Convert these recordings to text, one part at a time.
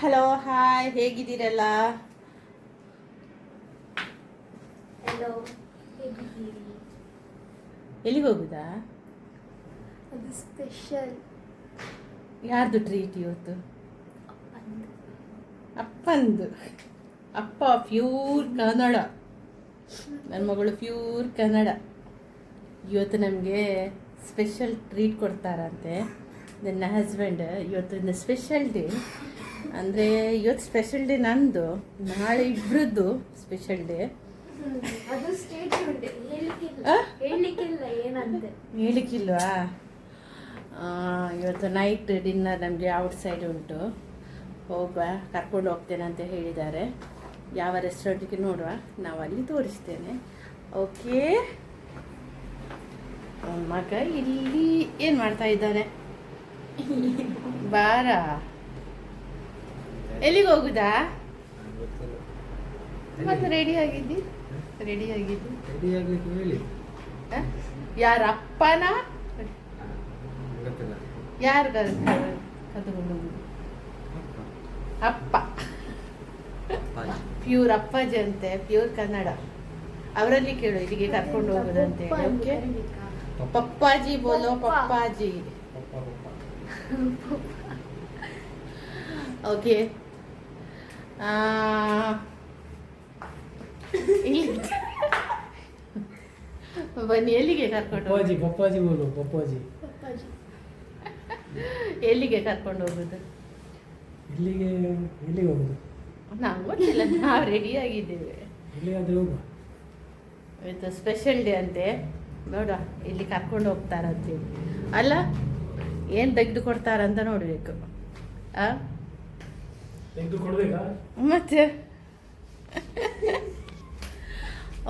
Hello hi ಹೇಗಿದ್ದೀರಲ್ಲ? Hello ಹೇಗಿದ್ದೀರಿ? ಎಲ್ಲಿಗೆ ಹೋಗುದಾ? ಅದು ಸ್ಪೆಷಲ್ ಯಾರ್ದು ಟ್ರೀಟ್ ಇವತ್ತು? ಅಪ್ಪಂದು. ಅಪ್ಪ ಪ್ಯೂರ್ ಕನ್ನಡ. ನನ್ನ ಮಗಳು ಪ್ಯೂರ್ ಕನ್ನಡ. ಇವತ್ತು ನಮಗೆ ಸ್ಪೆಷಲ್ ಟ್ರೀಟ್ ಕೊಡ್ತಾರಂತೆ. ನನ್ನ ಹಸ್ಬೆಂಡ್ ಇವತ್ತು ಸ್ಪೆಷಲ್ ಡೇ ಅಂದರೆ ಇವತ್ತು ಸ್ಪೆಷಲ್ ಡೇ ನಂದು. ನಾಳೆ ಇಬ್ಬರದ್ದು ಸ್ಪೆಷಲ್ ಡೇ ಹೇಳಿಕ್ಕಿಲ್ವಾ ಇವತ್ತು ನೈಟ್ ಡಿನ್ನರ್ ನಮಗೆ ಔಟ್ ಸೈಡ್ ಉಂಟು. ಹೋಗುವ ಕರ್ಕೊಂಡು ಹೋಗ್ತೇನೆ ಅಂತ ಹೇಳಿದ್ದಾರೆ. ಯಾವ ರೆಸ್ಟೋರೆಂಟಿಗೆ ನೋಡುವ ನಾವು ಅಲ್ಲಿ ತೋರಿಸ್ತೇನೆ ಓಕೆ ಮಗ ಇಲ್ಲಿ ಏನು ಮಾಡ್ತಾ ಇದ್ದಾನೆ? ಬಾರ? ಎಲ್ಲಿಗೆ ಹೋಗುದಾ? ಮತ್ತೆ ರೆಡಿ ಆಗಿದ್ದಿ? ರೆಡಿ ಆಗಿದ್ದಿ? ರೆಡಿ ಆಗಲಿಕ್ಕೆ ಹೇಳಿ? ಯಾರ ಅಪ್ಪನ ಯಾರು ಕದ್ಕೊಂಡು ಅಪ್ಪ. ಪ್ಯೂರ್ ಅಪ್ಪಾಜಿ. ಅಂತೆ ಪ್ಯೂರ್ ಕನ್ನಡ. ಅವರಲ್ಲಿ ಕೇಳು ಇಲ್ಲಿಗೆ ಕರ್ಕೊಂಡು ಹೋಗುದಂತೆ. ಓಕೆ? ಪಪ್ಪಾಜಿ ಬೋಲೋ ಪಪ್ಪಾಜಿ. ಪಪ್ಪ ಪಪ್ಪ. ಓಕೆ. ಬನ್ನಿ ಎಲ್ಲಿಗೆ ಕರ್ಕೊಂಡು ಪಪ್ಪಾಜಿ? ಪಪ್ಪಾಜಿ ಬೋಲು ಪಪ್ಪಾಜಿ. ಪಪ್ಪಾಜಿ. ಎಲ್ಲಿಗೆ ಕರ್ಕೊಂಡು ಹೋಗೋದು ಇಲ್ಲಿಗೆ ಎಲ್ಲಿಗೆ ಹೋಗುದು ನಾವು ಗೊತ್ತಿಲ್ಲ ನಾವು ರೆಡಿ ಆಗಿದ್ದೇವೆ. ಎಲ್ಲಿಗಾದ್ರೂ ಹೋಗುವ. ಇವತ್ತು ಸ್ಪೆಷಲ್ ಡೇ ಅಂತೆ. ನೋಡ ಇಲ್ಲಿ ಕರ್ಕೊಂಡು ಹೋಗ್ತಾರಂತೆ. ಅಲ್ಲ ಏನು ತೆಗೆದು ಕೊಡ್ತಾರಂತ ನೋಡಬೇಕು. ಆ? ಮತ್ತೆ?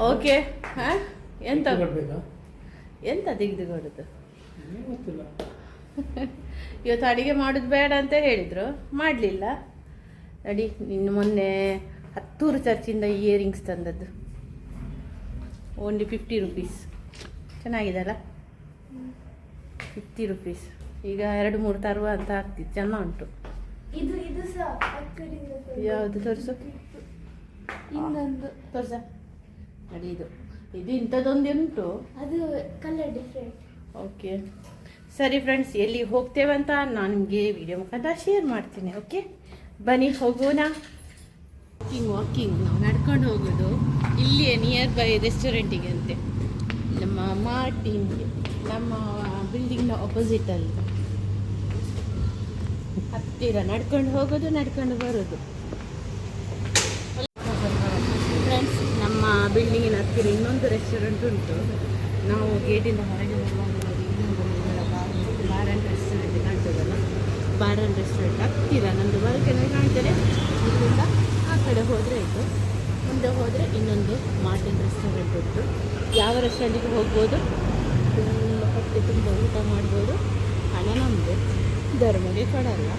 ಓಕೆ ಹಾಂ? ಎಂತ? ಎಂತ ತೆಗೆದು ಕೊಡೋದು? ಇವತ್ತು ಅಡಿಗೆ ಮಾಡೋದು ಬೇಡ ಅಂತ ಹೇಳಿದರು. ಮಾಡಲಿಲ್ಲ. ನಡಿ ನಿನ್ನ ಮೊನ್ನೆ ಹತ್ತೂರು ಚರ್ಚಿಂದ ಇಯರಿಂಗ್ಸ್ ತಂದದ್ದು. ಓನ್ಲಿ ಫಿಫ್ಟಿ ರುಪೀಸ್ ಚೆನ್ನಾಗಿದಲ್ಲ ಫಿಫ್ಟಿ ರುಪೀಸ್ ಈಗ ಎರಡು ಮೂರು ತರುವ ಅಂತ ಆಗ್ತಿತ್ತು. ಚೆನ್ನ ಉಂಟು. ಯಾವುದು ತೋರಿಸು? ಇನ್ನೊಂದು. ತೋರಿಸ. ನಡಿ ಇದು. ಇದು ಇಂಥದ್ದೊಂದು ಉಂಟು ಅದು ಕಲರ್ ಡಿಫ್ರೆಂಟ್ ಓಕೆ ಸರಿ ಫ್ರೆಂಡ್ಸ್ ಎಲ್ಲಿ ಹೋಗ್ತೇವೆ ಅಂತ ನಾನು ನಿಮಗೆ ವಿಡಿಯೋ ಮುಖಾಂತರ ಶೇರ್ ಮಾಡ್ತೀನಿ ಓಕೆ ಬನ್ನಿ ಹೋಗೋಣ. ವಾಕಿಂಗ್ ವಾಕಿಂಗ್ ನಾವು ನಡ್ಕೊಂಡು ಹೋಗೋದು. ಇಲ್ಲಿಯೇ ನಿಯರ್ ಬೈ ರೆಸ್ಟೋರೆಂಟಿಗೆ ಅಂತೆ. ನಮ್ಮ ಮಾರ್ಟಿನ್ಗೆ ನಮ್ಮ ಬಿಲ್ಡಿಂಗ್ನ ಆಪೋಸಿಟಲ್ಲಿ ಹತ್ತಿರ ನಡ್ಕೊಂಡು ಹೋಗೋದು, ನಡ್ಕೊಂಡು ಬರೋದು. ಫ್ರೆಂಡ್ಸ್ ನಮ್ಮ ಬಿಲ್ಡಿಂಗಿನ ಹತ್ತಿರ ಇನ್ನೊಂದು ರೆಸ್ಟೋರೆಂಟ್ ಉಂಟು. ನಾವು ಗೇಟಿಂದ ಹೊರಗೆ ನೋಡಿ, ಇನ್ನೊಂದು ಬಾರ್ ರೆಸ್ಟೋರೆಂಟ್ ಕಾಣ್ತದಲ್ಲ? ಬಾರ್ ಆ್ಯಂಡ್ ರೆಸ್ಟೋರೆಂಟ್ ಹತ್ತಿರ. ನಂದು ಹೊರಗೆ ಕಾಣ್ತದೆ. ಇಲ್ಲಿಂದ ಆ ಕಡೆ ಹೋದರೆ ಆಯಿತು ಮುಂದೆ ಹೋದರೆ ಇನ್ನೊಂದು ಮಾರ್ಟಿನ್ ರೆಸ್ಟೋರೆಂಟ್ ಉಂಟು. ಯಾವ ರೆಸ್ಟೋರೆಂಟಿಗೆ ಹೋಗ್ಬೋದು? ತುಂಬ ಹೊಟ್ಟೆ ತುಂಬ ಊಟ ಮಾಡ್ಬೋದು. ಹಣ ನಮ್ಮದು ಧರ್ಮಗೆ ಕೊಡಲ್ಲ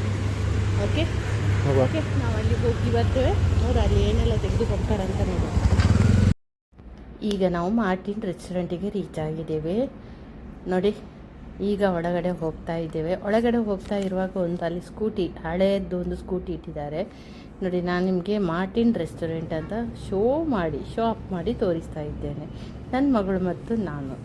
ಓಕೆ ಓಕೆ ನಾವು ಅಲ್ಲಿಗೆ ಹೋಗಿ ಬರ್ತೇವೆ. ಅವ್ರು ಅಲ್ಲಿ ಏನೆಲ್ಲ ತೆಗೆದು ಅಂತ ನೋಡೋಣ. ಈಗ ನಾವು ಮಾರ್ಟಿನ್ ರೆಸ್ಟೋರೆಂಟಿಗೆ ರೀಚ್ ಆಗಿದ್ದೇವೆ. ನೋಡಿ ಈಗ ಒಳಗಡೆ ಹೋಗ್ತಾ ಇದ್ದೇವೆ. ಒಳಗಡೆ ಹೋಗ್ತಾ ಇರುವಾಗ ಒಂದು ಅಲ್ಲಿ ಸ್ಕೂಟಿ ಹಳೆಯದ್ದು ಒಂದು ಸ್ಕೂಟಿ ಇಟ್ಟಿದ್ದಾರೆ. ನೋಡಿ ನಾನು ನಿಮಗೆ ಮಾರ್ಟಿನ್ ರೆಸ್ಟೋರೆಂಟ್ ಅಂತ ಶೋ ಮಾಡಿ ಶೋ ಅಪ್ ಮಾಡಿ ತೋರಿಸ್ತಾ ಇದ್ದೇನೆ. ನನ್ನ ಮಗಳು ಮತ್ತು ನಾನು.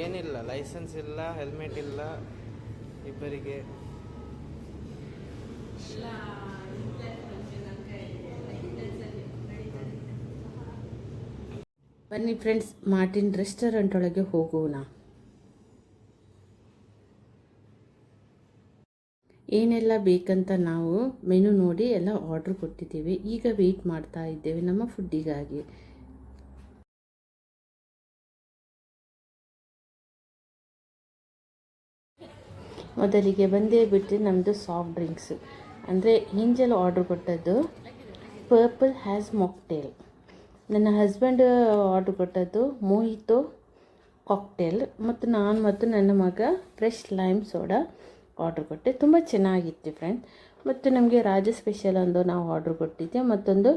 ಏನಿಲ್ಲ ಲೈಸೆನ್ಸ್ ಇಲ್ಲ ಹೆಲ್ಮೆಟ್ ಇಲ್ಲ ಇಬ್ಬರಿಗೆ. ಬನ್ನಿ ಫ್ರೆಂಡ್ಸ್ ಮಾರ್ಟಿನ್ ರೆಸ್ಟೋರೆಂಟ್ ಒಳಗೆ ಹೋಗೋಣ. ಏನೆಲ್ಲ ಬೇಕಂತ ನಾವು ಮೆನು ನೋಡಿ ಎಲ್ಲ ಆರ್ಡ್ರ್ ಕೊಟ್ಟಿದ್ದೇವೆ. ಈಗ ವೆಯ್ಟ್ ಮಾಡ್ತಾ ಇದ್ದೇವೆ ನಮ್ಮ ಫುಡ್ಡಿಗಾಗಿ ಮೊದಲಿಗೆ ಬಂದೇ ಬಿಟ್ಟು ನಮ್ಮದು ಸಾಫ್ಟ್ ಡ್ರಿಂಕ್ಸ್ ಅಂದರೆ ಹಿಂಜಲ್ ಆರ್ಡ್ರ್ ಕೊಟ್ಟದ್ದು ಪರ್ಪಲ್ ಹ್ಯಾಸ್ ಮಾಕ್ಟೇಲ್ ನನ್ನ ಹಸ್ಬೆಂಡ್ ಆರ್ಡ್ರ್ ಕೊಟ್ಟದ್ದು ಮೋಹಿತೋ ಕಾಕ್ಟೇಲ್ ಮತ್ತು ನಾನು ಮತ್ತು ನನ್ನ ಮಗ ಫ್ರೆಶ್ ಲೈಮ್ ಸೋಡಾ ಆರ್ಡ್ರ್ ಕೊಟ್ಟೆ. ತುಂಬ ಚೆನ್ನಾಗಿತ್ತು ಫ್ರೆಂಡ್ ಮತ್ತು ನಮಗೆ ರಾಜ ಸ್ಪೆಷಲ್ ಒಂದು ನಾವು ಆರ್ಡ್ರ್ ಕೊಟ್ಟಿದ್ದೆ. ಮತ್ತೊಂದು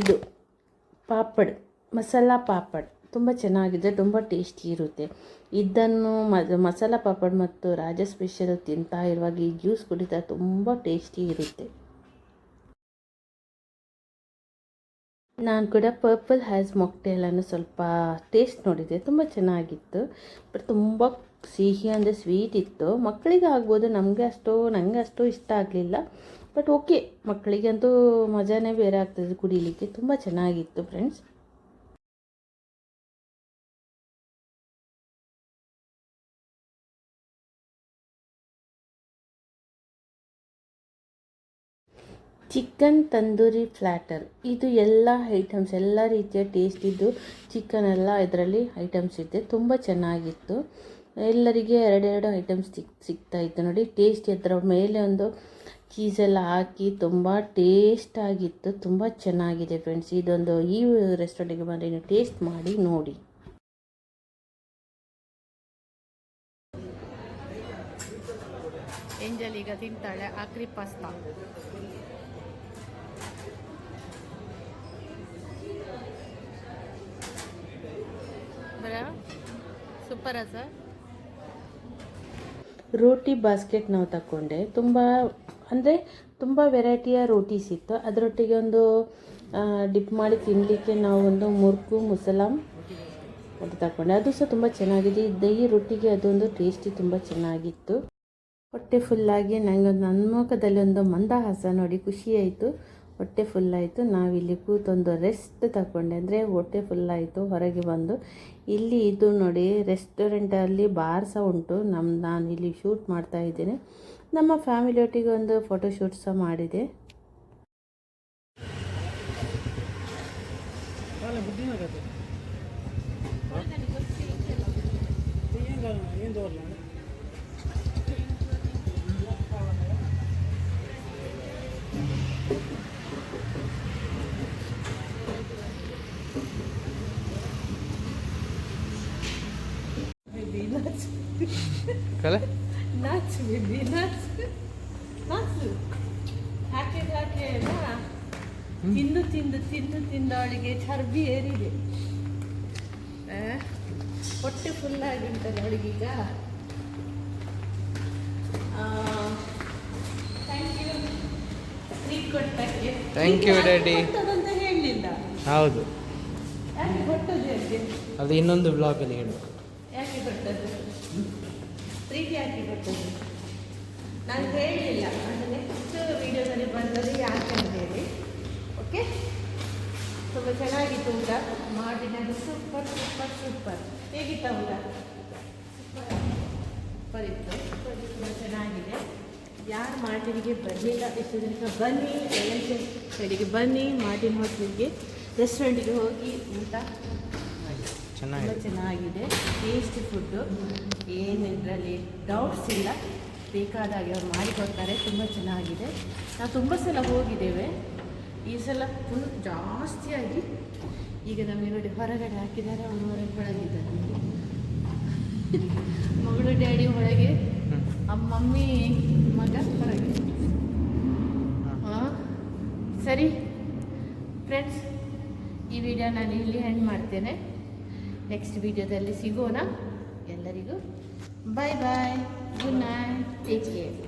ಇದು ಪಾಪಡ್, ಮಸಾಲ ಪಾಪಡ್. ತುಂಬ ಚೆನ್ನಾಗಿದೆ, ತುಂಬ ಟೇಸ್ಟಿ ಇರುತ್ತೆ. ಇದನ್ನು ಮಸಾಲ ಪಾಪಡ್ ಮತ್ತು ರಾಜ ಸ್ಪೆಷಲ್ ತಿಂತಾ ಇರುವಾಗ ಈ ಜ್ಯೂಸ್ ಕುಡಿತಾ ತುಂಬ ಟೇಸ್ಟಿ ಇರುತ್ತೆ. ನಾನು ಕೂಡ ಪರ್ಪಲ್ ಹ್ಯಾಸ್ ಮೊಕ್ಟೇಲನ್ನು ಸ್ವಲ್ಪ ಟೇಸ್ಟ್ ನೋಡಿದೆ, ತುಂಬ ಚೆನ್ನಾಗಿತ್ತು. ಬಟ್ ತುಂಬ ಸಿಹಿ ಅಂದರೆ ಸ್ವೀಟ್ ಇತ್ತು. ಮಕ್ಕಳಿಗೆ ಆಗ್ಬೋದು, ನಮಗೆ ಅಷ್ಟು ನನಗೆ ಅಷ್ಟು ಇಷ್ಟ ಆಗಲಿಲ್ಲ. ಬಟ್ ಓಕೆ ಮಕ್ಕಳಿಗಂತೂ ಮಜಾನೇ ಬೇರೆ ಆಗ್ತದೆ ಕುಡಿಲಿಕ್ಕೆ, ತುಂಬ ಚೆನ್ನಾಗಿತ್ತು ಫ್ರೆಂಡ್ಸ್. ಚಿಕನ್ ತಂದೂರಿ ಫ್ಲ್ಯಾಟರ್ ಇದು ಎಲ್ಲ ಐಟಮ್ಸ್ ಎಲ್ಲ ರೀತಿಯ ಟೇಸ್ಟ್ ಇದ್ದು ಚಿಕನ್ ಎಲ್ಲ ಇದರಲ್ಲಿ ಐಟಮ್ಸ್ ಇದೆ. ತುಂಬ ಚೆನ್ನಾಗಿತ್ತು. ಎಲ್ಲರಿಗೆ ಎರಡೆರಡು ಐಟಮ್ಸ್ ಸಿಗ್ತಾ ಇತ್ತು ನೋಡಿ. ಟೇಸ್ಟ್ ಅದರ ಮೇಲೆ ಒಂದು ಚೀಸೆಲ್ಲ ಹಾಕಿ ತುಂಬ ಟೇಸ್ಟ್ ಆಗಿತ್ತು. ತುಂಬ ಚೆನ್ನಾಗಿದೆ ಫ್ರೆಂಡ್ಸ್ ಇದೊಂದು ಈ ರೆಸ್ಟೋರೆಂಟಿಗೆ ಬಂದರೆ ನೀವು ಟೇಸ್ಟ್ ಮಾಡಿ, ನೋಡಿ. ಏಂಜಲ್ ಈಗ ತಿಂತಾಳೆ, ಆಕ್ರಿ ಪಾಸ್ತಾ ಬರ ಸೂಪರಾ ಸರ್? ರೋಟಿ ಬಾಸ್ಕೆಟ್ ನಾವು ತಗೊಂಡೆ ತುಂಬ, ಅಂದರೆ ತುಂಬ ವೆರೈಟಿಯ ರೋಟೀಸ್ ಇತ್ತು ಅದರೊಟ್ಟಿಗೆ ಒಂದು ಡಿಪ್ ಮಾಡಿ ತಿನ್ನಲಿಕ್ಕೆ ನಾವು ಒಂದು ಮುರ್ಕು ಮುಸಲಾಮ್ ಅದು ತಗೊಂಡೆ ಅದು ಸಹ ತುಂಬ ಚೆನ್ನಾಗಿದೆ. ದಹಿ ರೊಟ್ಟಿಗೆ ಅದೊಂದು ಟೇಸ್ಟಿ ತುಂಬ ಚೆನ್ನಾಗಿತ್ತು. ಹೊಟ್ಟೆ ಫುಲ್ಲಾಗಿ ನನಗೆ ನನ್ನ ಮುಖದಲ್ಲಿ ಒಂದು ಮಂದಹಾಸ ನೋಡಿ ಖುಷಿ ಆಯಿತು. ಹೊಟ್ಟೆ ಫುಲ್ಲಾಯಿತು ನಾವಿಲ್ಲಿ ಕೂತೊಂದು ರೆಸ್ಟ್ ತಗೊಂಡೆ ಅಂದರೆ ಹೊಟ್ಟೆ ಫುಲ್ಲಾಯಿತು ಹೊರಗೆ ಬಂದು ಇಲ್ಲಿ ಇದು ನೋಡಿ ರೆಸ್ಟೋರೆಂಟಲ್ಲಿ ಬಾರ್ ಸಹ ಉಂಟು. ನಮ್ಮ ನಾನು ಇಲ್ಲಿ ಶೂಟ್ ಮಾಡ್ತಾ ಇದ್ದೀನಿ. ನಮ್ಮ ಫ್ಯಾಮಿಲಿ ಒಟ್ಟಿಗೆ ಒಂದು ಫೋಟೋ ಶೂಟ್ ಸಹ ಮಾಡಿದೆ. ಏನು ಕಾಲ ಹಾಕಿದ ಹಾಕಿ ತಿಂದು ತಿಂದು ತಿಂದು ತಿಂದು ಅವಳಿಗೆ. ಚರ್ಬಿ ಏರಿದೆ. ಹೊಟ್ಟೆ ಫುಲ್ ಆಗಿರ್ತದೆ ಅವಳಿಗೀಗ. ಥ್ಯಾಂಕ್ ಯು ಡ್ಯಾಡಿ ಹೌದು. ಅದು ಇನ್ನೊಂದು ಬ್ಲಾಗಲ್ಲಿ ಹೇಳು. ಯಾಕೆ ಪ್ರೀತಿ ಹಾಕಿ ಕೊಟ್ಟದ್ದು ನಾನು ಹೇಳಲಿಲ್ಲ ಅಂದರೆ ನೆಕ್ಸ್ಟ್ ವೀಡಿಯೋದಲ್ಲಿ ಬಂದರೆ ಯಾಕೆ ಅಂತ ಹೇಳಿ. ಓಕೆ ತುಂಬ ಚೆನ್ನಾಗಿತ್ತು ಊಟ. ಮಾಡಿದ್ದು ಸೂಪರ್ ಸೂಪರ್ ಸೂಪರ್ ಹೇಗಿತ್ತ ಊಟ? ಸೂಪರ್ ಇತ್ತು. ತುಂಬ ಚೆನ್ನಾಗಿದೆ. ಯಾರು ಮಾರ್ಟಿನಿಗೆ ಬರಲಿಲ್ಲ, ಇಷ್ಟು ದಿನ ಬನ್ನಿ ಸೈಡಿಗೆ ಬನ್ನಿ, ಮಾರ್ಟಿನ್ ಹೋಟ್ಲಿಗೆ ರೆಸ್ಟೋರೆಂಟಿಗೆ ಹೋಗಿ ಊಟ. ತುಂಬ ಚೆನ್ನಾಗಿದೆ. ಟೇಸ್ಟಿ ಫುಡ್ಡು ಏನು ಇದರಲ್ಲಿ ಡೌಟ್ಸ್ ಇಲ್ಲ. ಬೇಕಾದಾಗೆ ಅವ್ರು ಮಾಡಿಕೊಡ್ತಾರೆ ತುಂಬ ಚೆನ್ನಾಗಿದೆ. ನಾವು ತುಂಬ ಸಲ ಹೋಗಿದ್ದೇವೆ. ಈ ಸಲ ಫುಲ್ ಜಾಸ್ತಿಯಾಗಿ ಈಗ ನಮಗೆ ನೋಡಿ ಹೊರಗಡೆ ಹಾಕಿದ್ದಾರೆ. ಅವನು ಹೊರಗೆ ಒಳಗಿದ್ದಾರೆ ಮಗಳು ಡ್ಯಾಡಿ ಒಳಗೆ ಮಮ್ಮಿ ಮಗ ಹೊರಗೆ. ಸರಿ. ಫ್ರೆಂಡ್ಸ್ ಈ ವಿಡಿಯೋ ನಾನು ಇಲ್ಲಿ ಎಂಡ್ ಮಾಡ್ತೇನೆ. ನೆಕ್ಸ್ಟ್ ವಿಡಿಯೋದಲ್ಲಿ ಸಿಗೋಣ. ಎಲ್ಲರಿಗೂ bye bye good night take care